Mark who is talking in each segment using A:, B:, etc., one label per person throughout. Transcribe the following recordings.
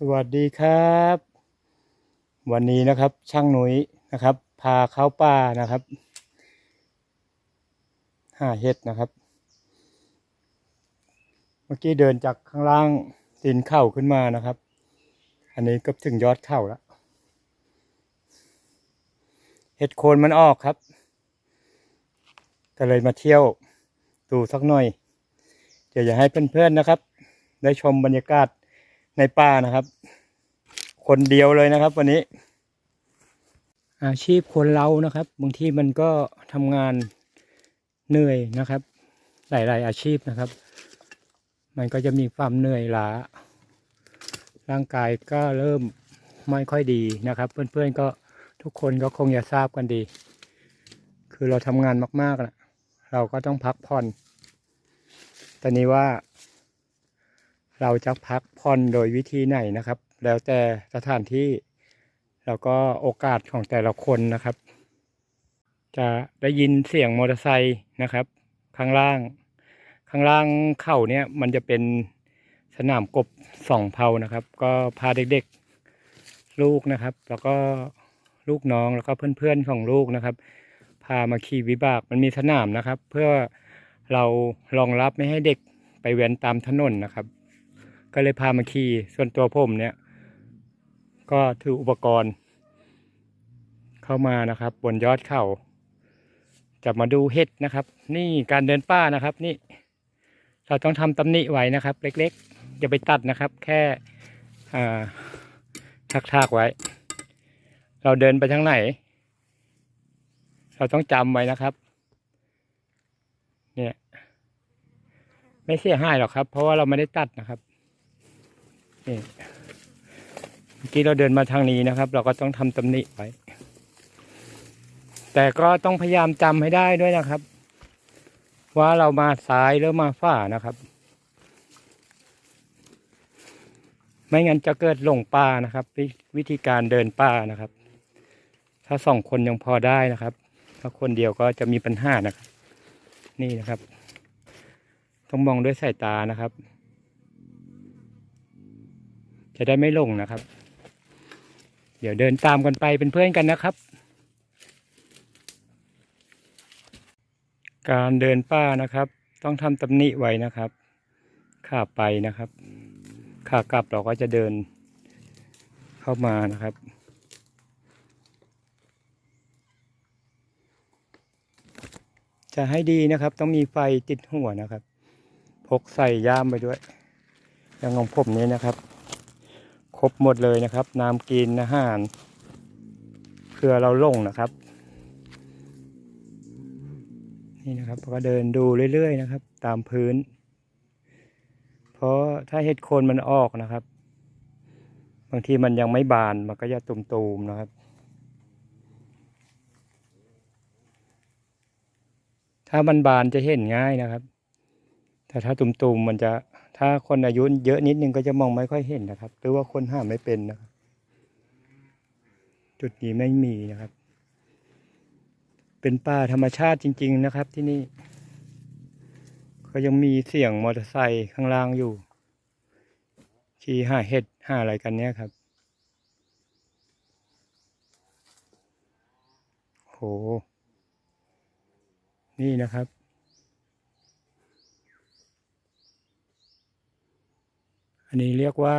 A: สวัสดีครับ วันนี้นะครับช่างหนุยนะครับ พาเข้าป่านะครับหาเห็ดนะครับ เมื่อกี้เดินจากข้างล่างตีนเข่าขึ้นมานะครับ อันนี้ก็ถึงยอดเข่าแล้วเห็ดโคนมันออกครับ ก็เลยมาเที่ยวดูสักหน่อย เดี๋ยวอยากให้เพื่อนๆนะครับ ได้ชมบรรยากาศ ในป่านะครับ คนเดียวเลยนะครับ วันนี้ อาชีพคนเรานะครับบางทีมันก็ทำงานเหนื่อยนะครับ หลาย ๆ อาชีพนะครับ มันก็จะมีความเหนื่อยล้า ร่างกายก็เริ่มไม่ค่อยดีนะครับ เพื่อน ๆ ก็ทุกคนก็คงจะทราบกันดี คือเราทำงานมากๆนะเราก็ต้องพักผ่อนตอนนี้ว่า เราจะพักผ่อนโดยวิธีไหนนะครับ แล้วแต่สถานที่ แล้วก็โอกาสของแต่ละคนนะครับ จะได้ยินเสียงมอเตอร์ไซค์นะครับ ข้างล่าง ข้างล่างเข่าเนี่ยมันจะเป็นสนามกบสองเพานะครับ ก็พาเด็กๆลูกนะครับ แล้วก็ลูกน้องแล้วก็เพื่อนๆของลูกนะครับ พามาขี่วิบากมันมีสนามนะครับ เพื่อเรารองรับไม่ให้เด็กไปเวียนตามถนนนะครับ ก็เลยพามาขี่ส่วนตัวผมเนี่ย ก็ถืออุปกรณ์ เข้ามานะครับ บนยอดเขาจะมาดูเห็ดนะครับ นี่การเดินป่านะครับ นี่ เราต้องทำตำหนิไว้นะครับ เล็กๆอย่าไปตัดนะครับ แค่ทักๆไว้ เราเดินไปทางไหน เราต้องจำไว้นะครับ เนี่ย ไม่เสียหายหรอกครับ เพราะว่าเราไม่ได้ตัดนะครับ นี่เมื่อกี้เราเดินมาทางนี้นะครับ เราก็ต้องทำตำหนิไว้ แต่ก็ต้องพยายามจำให้ได้ด้วยนะครับ ว่าเรามาซ้ายหรือมาฝ่านะครับ ไม่งั้นจะเกิดหลงป่านะครับววิธีการเดินป่านะครับ ถ้าสองคนยังพอได้นะครับ ถ้าคนเดียวก็จะมีปัญหานะครับ นี่นะครับ ต้องมองด้วยสายตานะครับ จะได้ไม่ลงนะครับ เดี๋ยวเดินตามกันไปเป็นเพื่อนกันนะครับ การเดินป่านะครับ ต้องทำตำหนิไว้นะครับขาไปนะครับขากลับเราก็จะเดินเข้ามานะครับจะให้ดีนะครับ ต้องมีไฟติดหัวนะครับ พกใส่ย่ามไปด้วยอย่างของผมนี้นะครับ รบหมดเลยนะครับ น้ำกินอาหารเพื่อเราลงนะครับ นี่นะครับก็เดินดูเรื่อยๆนะครับ ตามพื้น เพราะถ้าเห็ดโคนมันออกนะครับ บางทีมันยังไม่บานมันก็จะตุ่มๆนะครับ ถ้ามันบานจะเห็นง่ายนะครับ แต่ถ้าตุ่มๆมันจะ ถ้าคนอายุเยอะนิดนึงก็จะมองไม่ค่อยเห็นนะครับ หรือว่าคนห้ามไม่เป็นนะครับ จุดนี้ไม่มีนะครับ เป็นป่าธรรมชาติจริง ๆ นะครับ ที่นี่ก็ยังมีเสียงมอเตอร์ไซค์ข้างล่างอยู่ขี่ห้าเห็ดห้าอะไรกันเนี้ยครับโหนี่นะครับ อันนี้เรียกว่า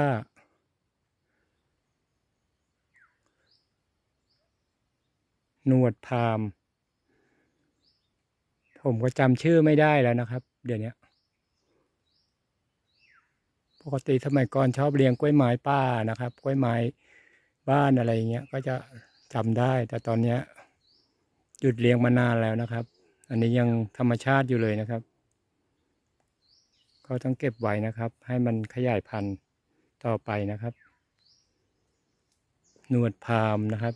A: หนวดพามผมก็จำชื่อไม่ได้แล้วนะครับ เดี๋ยวนี้ปกติสมัยก่อนชอบเลี้ยงกล้วยไม้ป้านะครับ กล้วยไม้บ้านอะไรเงี้ยก็จะจำได้ แต่ตอนนี้หยุดเลี้ยงมานานแล้วนะครับ อันนี้ยังธรรมชาติอยู่เลยนะครับ ก็ต้องเก็บไว้นะครับ ให้มันขยายพันธุ์ต่อไปนะครับ หนวดพามนะครับ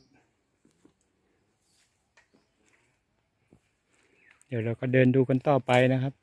A: เดี๋ยวเราก็เดินดูกันต่อไปนะครับ